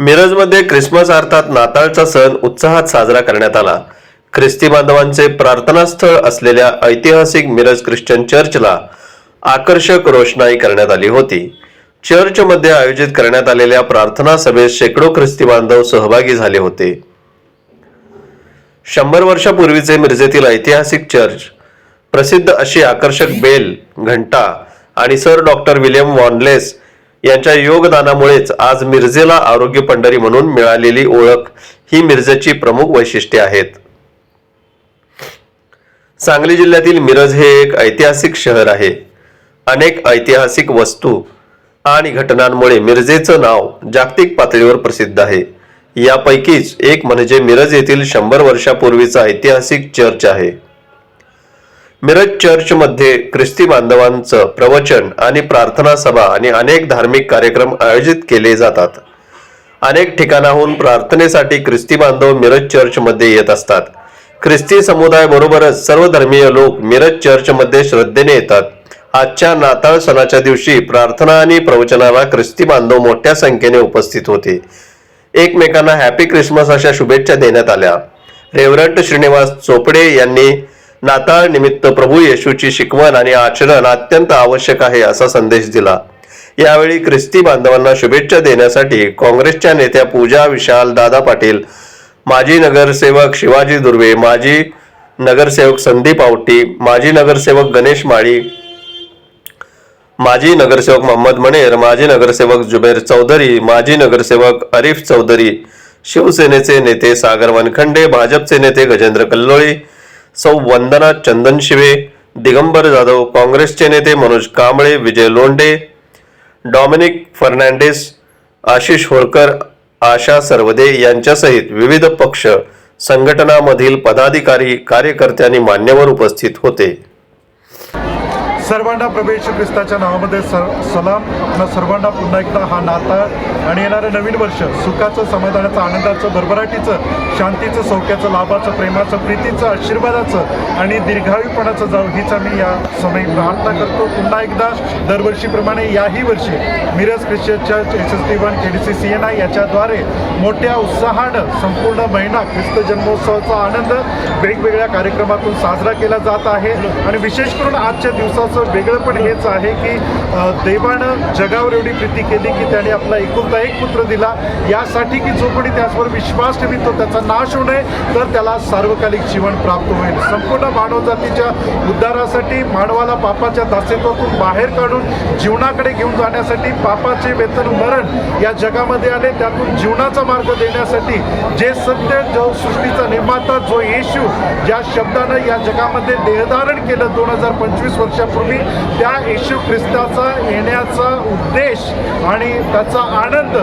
मिरजमध्ये Christmas अर्थात नाताळचा सण उत्साहात साजरा करण्यात आला. ख्रिस्ती बांधवांचे प्रार्थनास्थळ असलेल्या ऐतिहासिक मिरज ख्रिश्चन चर्चला आकर्षक रोषणाई करण्यात आली होती. चर्चमध्ये आयोजित करण्यात आलेल्या प्रार्थना सभेत शेकडो ख्रिस्ती बांधव सहभागी झाले होते. शंभर वर्षापूर्वीचे मिरजेतील ऐतिहासिक चर्च प्रसिद्ध अशी आकर्षक बेल घंटा आणि सर डॉक्टर विल्यम वॉनलेस यांच्या योगदानामुळेच आज मिरजेला आरोग्य पंढरी म्हणून मिळालेली ओळख ही मिरजेची प्रमुख वैशिष्ट्ये आहेत. सांगली जिल्ह्यातील मिरज हे एक ऐतिहासिक शहर आहे. अनेक ऐतिहासिक वस्तू आणि घटनांमुळे मिरजेचं नाव जागतिक पातळीवर प्रसिद्ध आहे. यापैकीच एक म्हणजे मिरज येथील शंभर वर्षापूर्वीचा ऐतिहासिक चर्च आहे. मिरज चर्चमध्ये ख्रिस्ती बांधवांचं प्रवचन आणि प्रार्थना सभा आणि अनेक धार्मिक कार्यक्रम आयोजित केले जातात. अनेक ठिकाणाहून प्रार्थनेसाठी ख्रिस्ती बांधव मिरज चर्चमध्ये येत असतात. ख्रिस्ती समुदायाबरोबरच सर्व धर्मीय लोक मिरज चर्चमध्ये श्रद्धेने येतात. आजच्या नाताळ सणाच्या दिवशी प्रार्थना आणि प्रवचनाला ख्रिस्ती बांधव मोठ्या संख्येने उपस्थित होते. एकमेकांना हॅपी क्रिसमस अशा शुभेच्छा देण्यात आल्या. रेवरंट श्रीनिवास चोपडे यांनी नाताळ निमित्त प्रभू येशूची शिकवण आणि आचरण अत्यंत आवश्यक आहे असा संदेश दिला. यावेळी ख्रिस्ती बांधवांना शुभेच्छा देण्यासाठी काँग्रेसच्या नेत्या पूजा विशाल दादा पाटील माजी नगरसेवक शिवाजी दुर्वे माजी नगरसेवक संदीप आवटी माजी नगरसेवक गणेश माळी माजी नगरसेवक मोहम्मद मनेर माजी नगरसेवक जुबेर चौधरी माजी नगरसेवक अरिफ चौधरी शिवसेनेचे नेते सागर वनखंडे भाजपचे नेते गजेंद्र कल्लोळी सौ वंदना चंदनशिवे दिगंबर जाधव काँग्रेसचे नेते मनोज कांबळे विजय लोंडे डॉमिनिक फर्नांडिस आशिष होळकर आशा सर्वदे यांच्यासहित विविध पक्ष संघटनामधील पदाधिकारी कार्यकर्त्यांनी मान्यवर उपस्थित होते. सर्वांना प्रवेश ख्रिस्ताच्या नावामध्ये सर सलाम. आपल्या सर्वांना पुन्हा एकदा हा नाताळ आणि येणारं नवीन वर्ष सुखाचं समाधानाचं आनंदाचं भरभराटीचं शांतीचं सौख्याचं लाभाचं प्रेमाचं प्रीतीचं आशीर्वादाचं आणि दीर्घायुपणाचं जाऊ हीच आम्ही या समय प्रार्थना करतो. पुन्हा एकदा दरवर्षीप्रमाणे याही वर्षी Miraj Christian church S S T one K D C C N I याच्याद्वारे मोठ्या उत्साहानं संपूर्ण महिना ख्रिस्त जन्मोत्सवाचा आनंद वेगवेगळ्या कार्यक्रमातून साजरा केला जात आहे. आणि विशेष करून आजच्या दिवसाचं वेगळं पण हेच आहे की देवानं जगावर एवढी प्रीती केली की त्याने आपला एकुलता एक पुत्र दिला. यासाठी की जो कोणी त्याचवर विश्वास ठेवितो त्याचा नाश होऊ नये तर त्याला सार्वकालिक जीवन प्राप्त होईल. संपूर्ण मानवजातीच्या उद्धारासाठी मानवाला पापाच्या दासेत्वातून बाहेर काढून जीवनाकडे घेऊन जाण्यासाठी पापाचे वेतन मरण या जगामध्ये आले त्यातून जीवनाचा मार्ग देण्यासाठी जे सत्य जो सृष्टीचा निर्माता जो येशू ज्या शब्दानं या जगामध्ये देहधारण केलं दोन हजार पंचवीस वर्षापूर्वी त्या येशू ख्रिस्ताचा येण्याचा उद्देश आणि त्याचा आनंद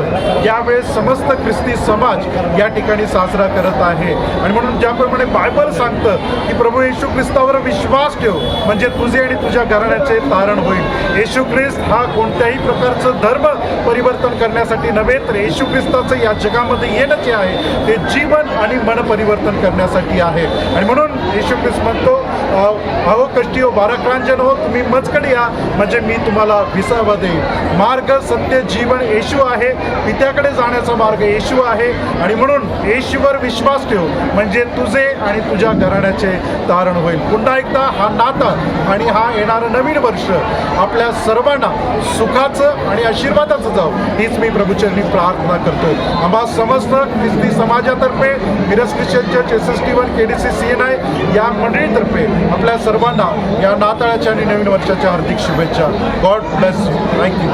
यावेळेस समस्त ख्रिस्ती समाज या ठिकाणी साजरा करत आहे. आणि म्हणून ज्याप्रमाणे बायबल सांगतं की प्रभू येशू ख्रिस्तावर विश्वास ठेव म्हणजे तुझे आणि तुझ्या घराण्याचे तारण होईल. येशू ख्रिस्त हा कोणत्याही प्रकारचं धर्म परिवर्तन करण्यासाठी नव्हे तर येशू ख्रिस्ताचं या जगामध्ये येणं जे आहे ते जीवन आणि मन परिवर्तन करण्यासाठी आहे. आणि म्हणून येशू ख्रिस्त म्हणतो अहो कष्टी हो बाराक्रांजन हो तुम्ही मजकडे या. म्हणजे मी तुम्हाला विसावा देईन. मार्ग सत्य जीवन येशू आहे. पित्याकडे जाण्याचा मार्ग येशू आहे. आणि म्हणून येशूवर विश्वास ठेव. म्हणजे तुझे आणि तुझ्या घराण्याचे तारण होईल. पुन्हा एकदा हा नाता आणि हा येणारं नवीन वर्ष आपल्या सर्वांना सुखाचं आणि आशीर्वादाचं जावं. हीच मी प्रभूचरणी प्रार्थना करतो आम्हा समस्त ख्रिस्ती समाजातर्फे Miraj Christian church S S T one K D C C N I या मंडळीतर्फे आपल्या सर्वांना या नाताळाच्या आणि नवीन वर्षाच्या हार्दिक शुभेच्छा. God bless thank you